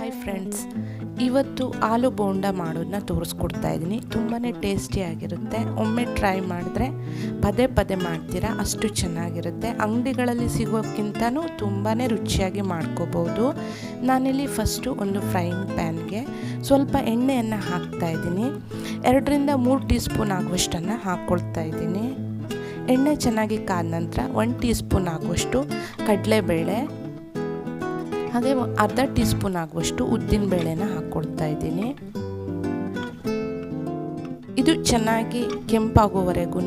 Hi friends ಇವತ್ತು ಆಲೂ ಬೋಂಡ ಮಾಡೋದನ್ನ ತೋರಿಸ್ಕೊಡ್ತಾ ಇದ್ದೀನಿ. ತುಂಬಾ ಟೇಸ್ಟಿಯಾಗಿರುತ್ತೆ ಒಮ್ಮೆ ಟ್ರೈ ಮಾಡಿದ್ರೆ ಪದೇ ಪದೇ ಮಾಡ್ತೀರಾ, ಅಷ್ಟು ಚೆನ್ನಾಗಿರುತ್ತೆ. ಅಂಗಡಿಗಳಲ್ಲಿ ಸಿಗೋಕ್ಕಿಂತನೂ ತುಂಬಾ ರುಚಿಯಾಗಿ ಮಾಡ್ಕೋಬೋದು. ನಾನಿಲ್ಲಿ ಫಸ್ಟು ಒಂದು ಫ್ರೈಯಿಂಗ್ ಪ್ಯಾನ್ಗೆ ಸ್ವಲ್ಪ ಎಣ್ಣೆಯನ್ನು ಹಾಕ್ತಾ ಇದ್ದೀನಿ. ಎರಡರಿಂದ ಮೂರು ಟೀ ಸ್ಪೂನ್ ಆಗುವಷ್ಟನ್ನು ಹಾಕ್ಕೊಳ್ತಾ ಇದ್ದೀನಿ. ಎಣ್ಣೆ ಚೆನ್ನಾಗಿ ಕಾದ ನಂತರ ಒನ್ ಟೀ ಸ್ಪೂನ್ ಆಗುವಷ್ಟು ಕಡಲೆಬೇಳೆ ಹಾಗೆ ಅರ್ಧ ಟೀ ಸ್ಪೂನ್ ಆಗುವಷ್ಟು ಉದ್ದಿನ ಬೇಳೆನ ಹಾಕ್ಕೊಡ್ತಾ ಇದ್ದೀನಿ. ಇದು ಚೆನ್ನಾಗಿ ಕೆಂಪಾಗೋವರೆಗೂ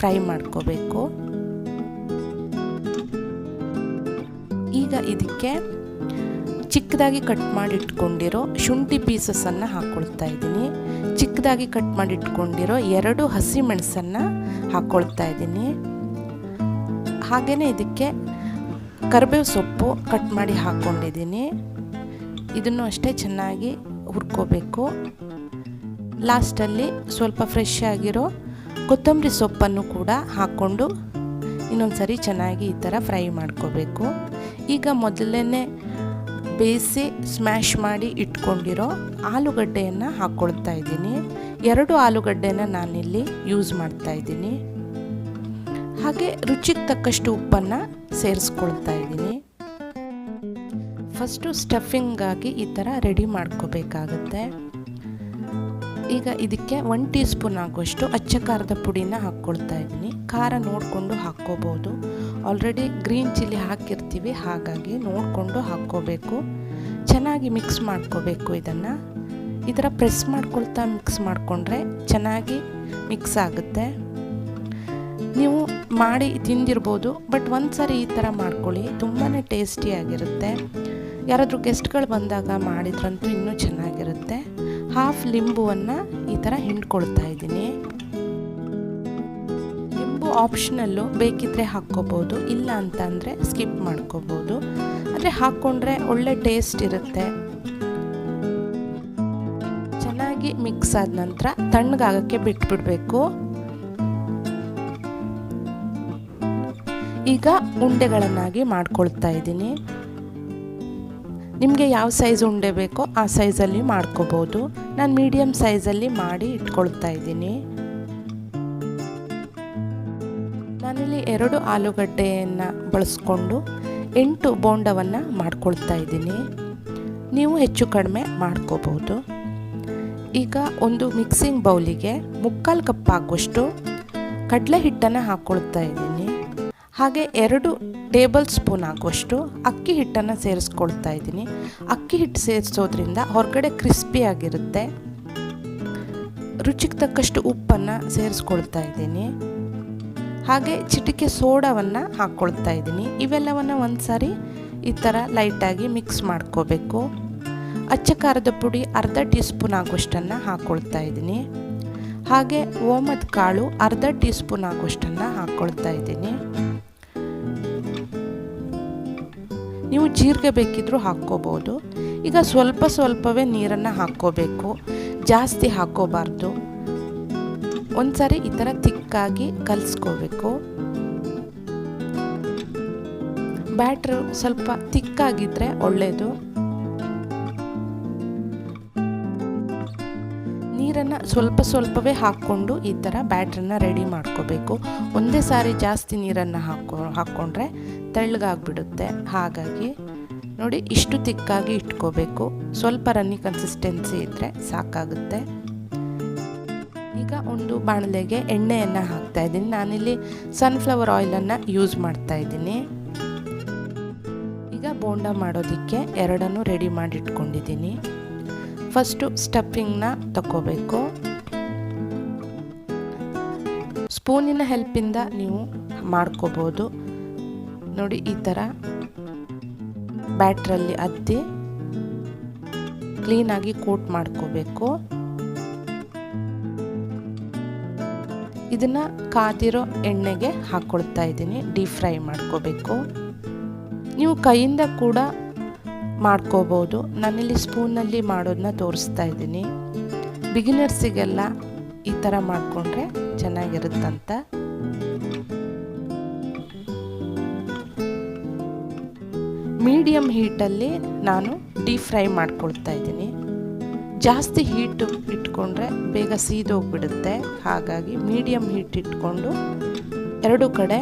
ಫ್ರೈ ಮಾಡ್ಕೋಬೇಕು. ಈಗ ಇದಕ್ಕೆ ಚಿಕ್ಕದಾಗಿ ಕಟ್ ಮಾಡಿಟ್ಕೊಂಡಿರೋ ಶುಂಠಿ ಪೀಸಸನ್ನು ಹಾಕ್ಕೊಳ್ತಾ ಇದ್ದೀನಿ. ಚಿಕ್ಕದಾಗಿ ಕಟ್ ಮಾಡಿಟ್ಕೊಂಡಿರೋ ಎರಡು ಹಸಿ ಮೆಣಸನ್ನು ಹಾಕ್ಕೊಳ್ತಾ ಇದ್ದೀನಿ. ಹಾಗೆಯೇ ಇದಕ್ಕೆ ಕರಿಬೇವು ಸೊಪ್ಪು ಕಟ್ ಮಾಡಿ ಹಾಕ್ಕೊಂಡಿದ್ದೀನಿ ಇದನ್ನು ಅಷ್ಟೇ ಚೆನ್ನಾಗಿ ಹುರ್ಕೋಬೇಕು. ಲಾಸ್ಟಲ್ಲಿ ಸ್ವಲ್ಪ ಫ್ರೆಶ್ ಆಗಿರೋ ಕೊತ್ತಂಬರಿ ಸೊಪ್ಪನ್ನು ಕೂಡ ಹಾಕ್ಕೊಂಡು ಇನ್ನೊಂದು ಸರಿ ಚೆನ್ನಾಗಿ ಈ ಥರ ಫ್ರೈ ಮಾಡ್ಕೋಬೇಕು. ಈಗ ಮೊದಲನೇ ಬೇಯಿಸಿ ಸ್ಮ್ಯಾಶ್ ಮಾಡಿ ಇಟ್ಕೊಂಡಿರೋ ಆಲೂಗಡ್ಡೆಯನ್ನು ಹಾಕ್ಕೊಳ್ತಾ ಇದ್ದೀನಿ. ಎರಡು ಆಲೂಗಡ್ಡೆನ ನಾನಿಲ್ಲಿ ಯೂಸ್ ಮಾಡ್ತಾ ಇದ್ದೀನಿ. ಹಾಗೆ ರುಚಿಗೆ ತಕ್ಕಷ್ಟು ಉಪ್ಪನ್ನು ಸೇರಿಸ್ಕೊಳ್ತಾ ಇದ್ದೀನಿ. ಫಸ್ಟು ಸ್ಟಫಿಂಗಾಗಿ ಈ ಥರ ರೆಡಿ ಮಾಡ್ಕೋಬೇಕಾಗತ್ತೆ. ಈಗ ಇದಕ್ಕೆ ಒನ್ ಟೀ ಸ್ಪೂನ್ ಆಗುವಷ್ಟು ಅಚ್ಚ ಖಾರದ ಪುಡಿನ ಹಾಕ್ಕೊಳ್ತಾ ಇದ್ದೀನಿ. ಖಾರ ನೋಡಿಕೊಂಡು ಹಾಕ್ಕೋಬೋದು. ಆಲ್ರೆಡಿ ಗ್ರೀನ್ ಚಿಲ್ಲಿ ಹಾಕಿರ್ತೀವಿ, ಹಾಗಾಗಿ ನೋಡಿಕೊಂಡು ಹಾಕ್ಕೋಬೇಕು. ಚೆನ್ನಾಗಿ ಮಿಕ್ಸ್ ಮಾಡ್ಕೋಬೇಕು ಇದನ್ನು. ಈ ಥರ ಪ್ರೆಸ್ ಮಾಡ್ಕೊಳ್ತಾ ಮಿಕ್ಸ್ ಮಾಡಿಕೊಂಡ್ರೆ ಚೆನ್ನಾಗಿ ಮಿಕ್ಸ್ ಆಗುತ್ತೆ. ನೀವು ಮಾಡಿ ತಿಂದಿರ್ಬೋದು, ಬಟ್ ಒಂದು ಸಾರಿ ಈ ಥರ ಮಾಡ್ಕೊಳ್ಳಿ. ತುಂಬಾ ಟೇಸ್ಟಿಯಾಗಿರುತ್ತೆ ಯಾರಾದರೂ ಗೆಸ್ಟ್ಗಳು ಬಂದಾಗ ಮಾಡಿದ್ರಂತೂ ಇನ್ನೂ ಚೆನ್ನಾಗಿರುತ್ತೆ. ಹಾಫ್ ಲಿಂಬುವನ್ನು ಈ ಥರ ಹಿಂಡ್ಕೊಳ್ತಾ ಇದ್ದೀನಿ. ಲಿಂಬು ಆಪ್ಷನಲ್ಲು ಬೇಕಿದ್ದರೆ ಹಾಕ್ಕೋಬೋದು, ಇಲ್ಲ ಅಂತ ಅಂದರೆ ಸ್ಕಿಪ್ ಮಾಡ್ಕೋಬೋದು. ಅಂದರೆ ಹಾಕ್ಕೊಂಡ್ರೆ ಒಳ್ಳೆ ಟೇಸ್ಟ್ ಇರುತ್ತೆ. ಚೆನ್ನಾಗಿ ಮಿಕ್ಸ್ ಆದ ನಂತರ ತಣ್ಣಗಾಗಕ್ಕೆ ಬಿಟ್ಬಿಡಬೇಕು. ಈಗ ಉಂಡೆಗಳನ್ನಾಗಿ ಮಾಡ್ಕೊಳ್ತಾ ಇದ್ದೀನಿ. ನಿಮಗೆ ಯಾವ ಸೈಜ್ ಉಂಡೆ ಬೇಕೋ ಆ ಸೈಜಲ್ಲಿ ಮಾಡ್ಕೋಬೋದು. ನಾನು ಮೀಡಿಯಮ್ ಸೈಜಲ್ಲಿ ಮಾಡಿ ಇಟ್ಕೊಳ್ತಾ ಇದ್ದೀನಿ. ನಾನಿಲ್ಲಿ ಎರಡು ಆಲೂಗಡ್ಡೆಯನ್ನು ಬಳಸ್ಕೊಂಡು ಎಂಟು ಬೋಂಡವನ್ನು ಮಾಡ್ಕೊಳ್ತಾ ಇದ್ದೀನಿ. ನೀವು ಹೆಚ್ಚು ಕಡಿಮೆ ಮಾಡ್ಕೋಬೋದು. ಈಗ ಒಂದು ಮಿಕ್ಸಿಂಗ್ ಬೌಲಿಗೆ ಮುಕ್ಕಾಲು ಕಪ್ ಆಗುವಷ್ಟು ಕಡಲೆ ಹಿಟ್ಟನ್ನು ಹಾಕ್ಕೊಳ್ತಾ ಇದ್ದೀನಿ. ಹಾಗೆ ಎರಡು ಟೇಬಲ್ ಸ್ಪೂನ್ ಆಗುವಷ್ಟು ಅಕ್ಕಿ ಹಿಟ್ಟನ್ನು ಸೇರಿಸ್ಕೊಳ್ತಾ ಇದ್ದೀನಿ. ಅಕ್ಕಿ ಹಿಟ್ಟು ಸೇರಿಸೋದ್ರಿಂದ ಹೊರಗಡೆ ಕ್ರಿಸ್ಪಿಯಾಗಿರುತ್ತೆ ರುಚಿಗೆ ತಕ್ಕಷ್ಟು ಉಪ್ಪನ್ನು ಸೇರಿಸ್ಕೊಳ್ತಾ ಇದ್ದೀನಿ. ಹಾಗೆ ಚಿಟಿಕೆ ಸೋಡಾವನ್ನು ಹಾಕ್ಕೊಳ್ತಾ ಇದ್ದೀನಿ. ಇವೆಲ್ಲವನ್ನು ಒಂದು ಸಾರಿ ಈ ಥರ ಲೈಟಾಗಿ ಮಿಕ್ಸ್ ಮಾಡ್ಕೋಬೇಕು. ಅಚ್ಚ ಖಾರದ ಪುಡಿ ಅರ್ಧ ಟೀ ಸ್ಪೂನ್ ಆಗುವಷ್ಟನ್ನು ಹಾಕ್ಕೊಳ್ತಾ ಇದ್ದೀನಿ. ಹಾಗೆ ಓಮದ ಕಾಳು ಅರ್ಧ ಟೀ ಸ್ಪೂನ್ ಆಗುವಷ್ಟನ್ನು ಹಾಕ್ಕೊಳ್ತಾ ಇದ್ದೀನಿ. ನೀವು ಜೀರಿಗೆ ಬೇಕಿದ್ದರೂ ಹಾಕ್ಕೋಬೋದು. ಈಗ ಸ್ವಲ್ಪ ಸ್ವಲ್ಪವೇ ನೀರನ್ನು ಹಾಕ್ಕೋಬೇಕು. ಜಾಸ್ತಿ ಹಾಕ್ಕೋಬಾರ್ದು. ಒಂದ್ಸರಿ ಈ ಥರ ತಿಕ್ಕಾಗಿ ಕಲಿಸ್ಕೋಬೇಕು. ಬ್ಯಾಟ್ರು ಸ್ವಲ್ಪ ತಿಕ್ಕಾಗಿದ್ದರೆ ಒಳ್ಳೆಯದು ಸ್ವಲ್ಪ ಸ್ವಲ್ಪವೇ ಹಾಕ್ಕೊಂಡು ಈ ಥರ ಬ್ಯಾಟ್ರನ್ನ ರೆಡಿ ಮಾಡ್ಕೋಬೇಕು. ಒಂದೇ ಸಾರಿ ಜಾಸ್ತಿ ನೀರನ್ನು ಹಾಕೋ, ಹಾಕ್ಕೊಂಡ್ರೆ ತೆಳ್ಳಗಾಗ್ಬಿಡುತ್ತೆ. ಹಾಗಾಗಿ ನೋಡಿ ಇಷ್ಟು ತಿಕ್ಕಾಗಿ ಇಟ್ಕೋಬೇಕು. ಸ್ವಲ್ಪ ರನ್ನಿ ಕನ್ಸಿಸ್ಟೆನ್ಸಿ ಇದ್ದರೆ ಸಾಕಾಗುತ್ತೆ. ಈಗ ಒಂದು ಬಾಣಲೆಗೆ ಎಣ್ಣೆಯನ್ನು ಹಾಕ್ತಾ ಇದ್ದೀನಿ. ನಾನಿಲ್ಲಿ ಸನ್ಫ್ಲವರ್ ಆಯಿಲನ್ನು ಯೂಸ್ ಮಾಡ್ತಾ ಇದ್ದೀನಿ. ಈಗ ಬೋಂಡ ಮಾಡೋದಕ್ಕೆ ಎರಡನ್ನು ರೆಡಿ ಮಾಡಿಟ್ಕೊಂಡಿದ್ದೀನಿ. ಫಸ್ಟು ಸ್ಟಫಿಂಗ್ನ ತಗೋಬೇಕು ಸ್ಪೂನಿನ ಹೆಲ್ಪಿಂದ ನೀವು ಮಾಡ್ಕೋಬೋದು. ನೋಡಿ, ಈ ಥರ ಬ್ಯಾಟ್ರಲ್ಲಿ ಅದ್ದಿ ಕ್ಲೀನಾಗಿ ಕೋಟ್ ಮಾಡ್ಕೋಬೇಕು. ಇದನ್ನು ಕಾದಿರೋ ಎಣ್ಣೆಗೆ ಹಾಕ್ಕೊಳ್ತಾ ಇದ್ದೀನಿ. ಡೀಪ್ ಫ್ರೈ ಮಾಡ್ಕೋಬೇಕು. ನೀವು ಕೈಯಿಂದ ಕೂಡ ಮಾಡ್ಕೋಬೋದು. ನಾನಿಲ್ಲಿ ಸ್ಪೂನಲ್ಲಿ ಮಾಡೋದನ್ನ ತೋರಿಸ್ತಾ ಇದ್ದೀನಿ. ಬಿಗಿನರ್ಸಿಗೆಲ್ಲ ಈ ಥರ ಮಾಡಿಕೊಂಡ್ರೆ ಚೆನ್ನಾಗಿರುತ್ತಂತ. ಮೀಡಿಯಮ್ ಹೀಟಲ್ಲಿ ನಾನು ಡೀಪ್ ಫ್ರೈ ಮಾಡ್ಕೊಳ್ತಾ ಇದ್ದೀನಿ. ಜಾಸ್ತಿ ಹೀಟ್ ಇಟ್ಕೊಂಡ್ರೆ ಬೇಗ ಸೀದೋಗ್ಬಿಡುತ್ತೆ. ಹಾಗಾಗಿ ಮೀಡಿಯಮ್ ಹೀಟ್ ಇಟ್ಕೊಂಡು ಎರಡು ಕಡೆ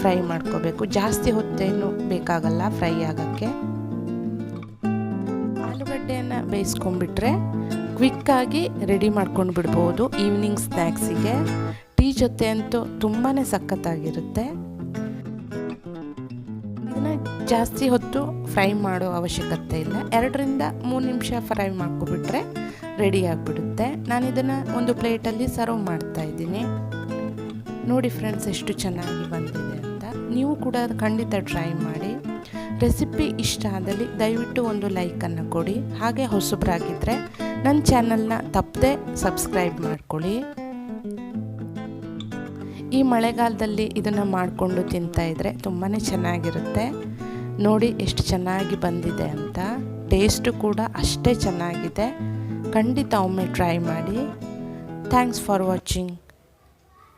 ಫ್ರೈ ಮಾಡ್ಕೋಬೇಕು. ಜಾಸ್ತಿ ಹೊತ್ತೇನು ಬೇಕಾಗಲ್ಲ ಫ್ರೈ ಆಗೋಕ್ಕೆ. ಆಲೂಗಡ್ಡೆಯನ್ನು ಬೇಯಿಸ್ಕೊಂಡ್ಬಿಟ್ರೆ ಕ್ವಿಕ್ಕಾಗಿ ರೆಡಿ ಮಾಡ್ಕೊಂಡು ಬಿಡ್ಬೋದು ಈವ್ನಿಂಗ್ ಸ್ನ್ಯಾಕ್ಸಿಗೆ ಟೀ ಜೊತೆ ಅಂತೂ ತುಂಬಾ ಸಖತ್ತಾಗಿರುತ್ತೆ. ಇದನ್ನು ಜಾಸ್ತಿ ಹೊತ್ತು ಫ್ರೈ ಮಾಡೋ ಅವಶ್ಯಕತೆ ಇಲ್ಲ. ಎರಡರಿಂದ ಮೂರು ನಿಮಿಷ ಫ್ರೈ ಮಾಡ್ಕೊಬಿಟ್ರೆ ರೆಡಿ ಆಗಿಬಿಡುತ್ತೆ. ನಾನು ಇದನ್ನು ಒಂದು ಪ್ಲೇಟಲ್ಲಿ ಸರ್ವ್ ಮಾಡ್ತಾ ಇದ್ದೀನಿ. ನೋಡಿ ಫ್ರೆಂಡ್ಸ್, ಎಷ್ಟು ಚೆನ್ನಾಗಿ ಬಂದಿದೆ ಅಂತ. ನೀವು ಕೂಡ ಖಂಡಿತ ಟ್ರೈ ಮಾಡಿ. ರೆಸಿಪಿ ಇಷ್ಟ ಆದಲ್ಲಿ ದಯವಿಟ್ಟು ಒಂದು ಲೈಕನ್ನು ಕೊಡಿ. ಹಾಗೆ ಹೊಸಬ್ರಾಗಿದ್ದರೆ ನನ್ನ ಚಾನಲ್ನ ತಪ್ಪದೆ ಸಬ್ಸ್ಕ್ರೈಬ್ ಮಾಡ್ಕೊಳ್ಳಿ. ಈ ಮಳೆಗಾಲದಲ್ಲಿ ಇದನ್ನು ಮಾಡಿಕೊಂಡು ತಿಂತಾಯಿದ್ರೆ ತುಂಬಾ ಚೆನ್ನಾಗಿರುತ್ತೆ. ನೋಡಿ ಎಷ್ಟು ಚೆನ್ನಾಗಿ ಬಂದಿದೆ ಅಂತ. ಟೇಸ್ಟು ಕೂಡ ಅಷ್ಟೇ ಚೆನ್ನಾಗಿದೆ. ಖಂಡಿತ ಒಮ್ಮೆ ಟ್ರೈ ಮಾಡಿ. Thanks for watching.